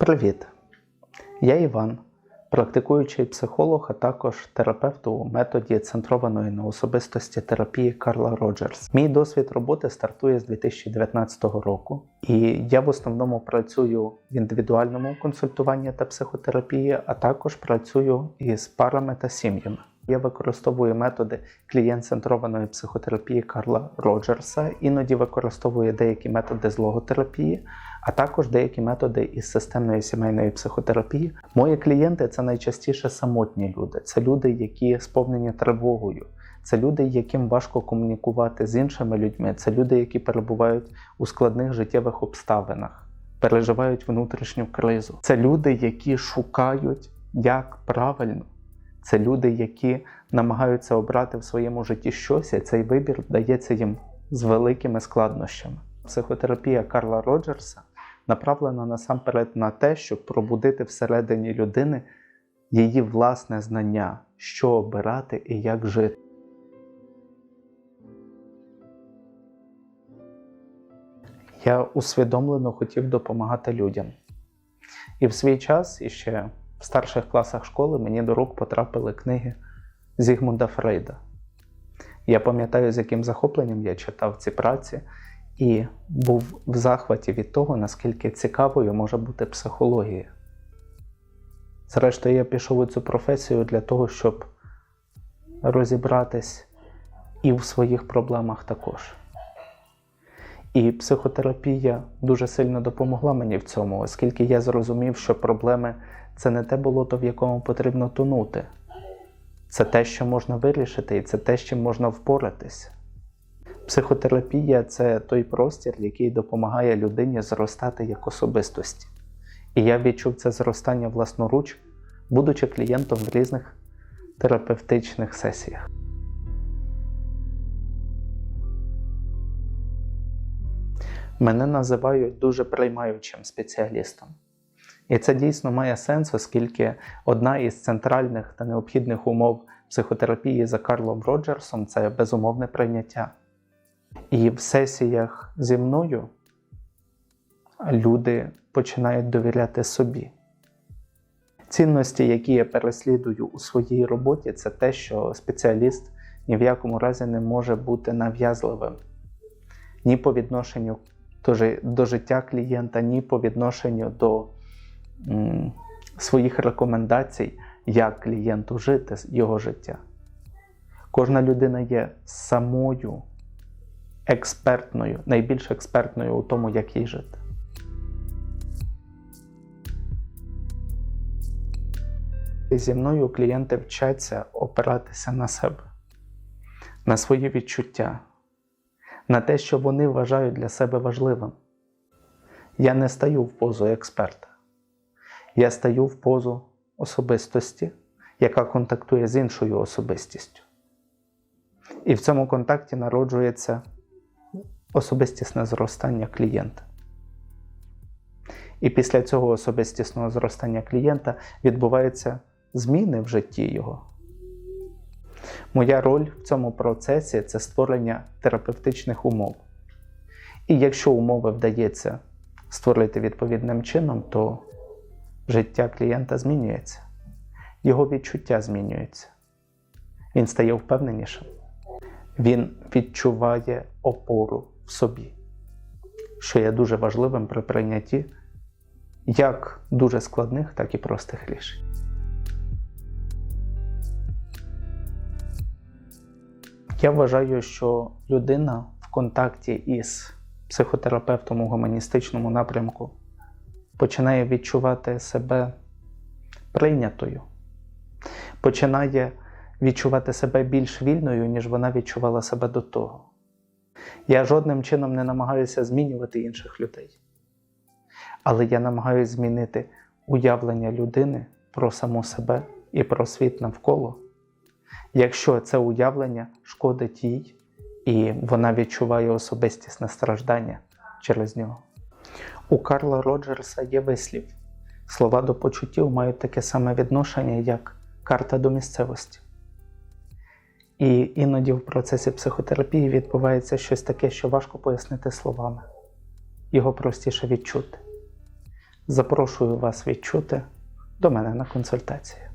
Привіт! Я Іван, практикуючий психолог, а також терапевт у методі центрованої на особистості терапії Карла Роджерс. Мій досвід роботи стартує з 2019 року, і я в основному працюю в індивідуальному консультуванні та психотерапії, а також працюю із парами та сім'ями. Я використовую методи клієнт-центрованої психотерапії Карла Роджерса, іноді використовую деякі методи з логотерапії, а також деякі методи із системної сімейної психотерапії. Мої клієнти це найчастіше самотні люди, це люди, які сповнені тривогою. Це люди, яким важко комунікувати з іншими людьми. Це люди, які перебувають у складних життєвих обставинах, переживають внутрішню кризу. Це люди, які шукають, як правильно. Це люди, які намагаються обрати в своєму житті щось, і цей вибір дається їм з великими складнощами. Психотерапія Карла Роджерса направлена насамперед на те, щоб пробудити всередині людини її власне знання, що обирати і як жити. Я усвідомлено хотів допомагати людям. І в свій час, іще в старших класах школи, мені до рук потрапили книги Зігмунда Фрейда. Я пам'ятаю, з яким захопленням я читав ці праці і був в захваті від того, наскільки цікавою може бути психологія. Зрештою, я пішов у цю професію для того, щоб розібратись і в своїх проблемах також. І психотерапія дуже сильно допомогла мені в цьому, оскільки я зрозумів, що проблеми це не те болото, в якому потрібно тонути. Це те, що можна вирішити, і це те, з чим можна впоратися. Психотерапія це той простір, який допомагає людині зростати як особистості. І я відчув це зростання власноруч, будучи клієнтом в різних терапевтичних сесіях. Мене називають дуже приймаючим спеціалістом. І це дійсно має сенс, оскільки одна із центральних та необхідних умов психотерапії за Карлом Роджерсом це безумовне прийняття. І в сесіях зі мною люди починають довіряти собі. Цінності, які я переслідую у своїй роботі, це те, що спеціаліст ні в якому разі не може бути нав'язливим ні по відношенню до життя клієнта, ні по відношенню до своїх рекомендацій, як клієнту жити його життя. Кожна людина є самою експертною, найбільш експертною у тому, як їй жити. Зі мною клієнти вчаться опиратися на себе, на свої відчуття, на те, що вони вважають для себе важливим. Я не стаю в позу експерта. Я стаю в позу особистості, яка контактує з іншою особистістю. І в цьому контакті народжується особистісне зростання клієнта. І після цього особистісного зростання клієнта відбуваються зміни в житті його. Моя роль в цьому процесі це створення терапевтичних умов. І якщо умови вдається створити відповідним чином, то життя клієнта змінюється, його відчуття змінюється. Він стає впевненішим. Він відчуває опору в собі, що є дуже важливим при прийнятті як дуже складних, так і простих рішень. Я вважаю, що людина в контакті із психотерапевтом у гуманістичному напрямку починає відчувати себе прийнятою, починає відчувати себе більш вільною, ніж вона відчувала себе до того. Я жодним чином не намагаюся змінювати інших людей. Але я намагаюся змінити уявлення людини про саму себе і про світ навколо, якщо це уявлення шкодить їй, і вона відчуває особистісне страждання через нього. У Карла Роджерса є вислів. Слова до почуттів мають таке саме відношення, як карта до місцевості. І іноді в процесі психотерапії відбувається щось таке, що важко пояснити словами. Його простіше відчути. Запрошую вас відчути до мене на консультацію.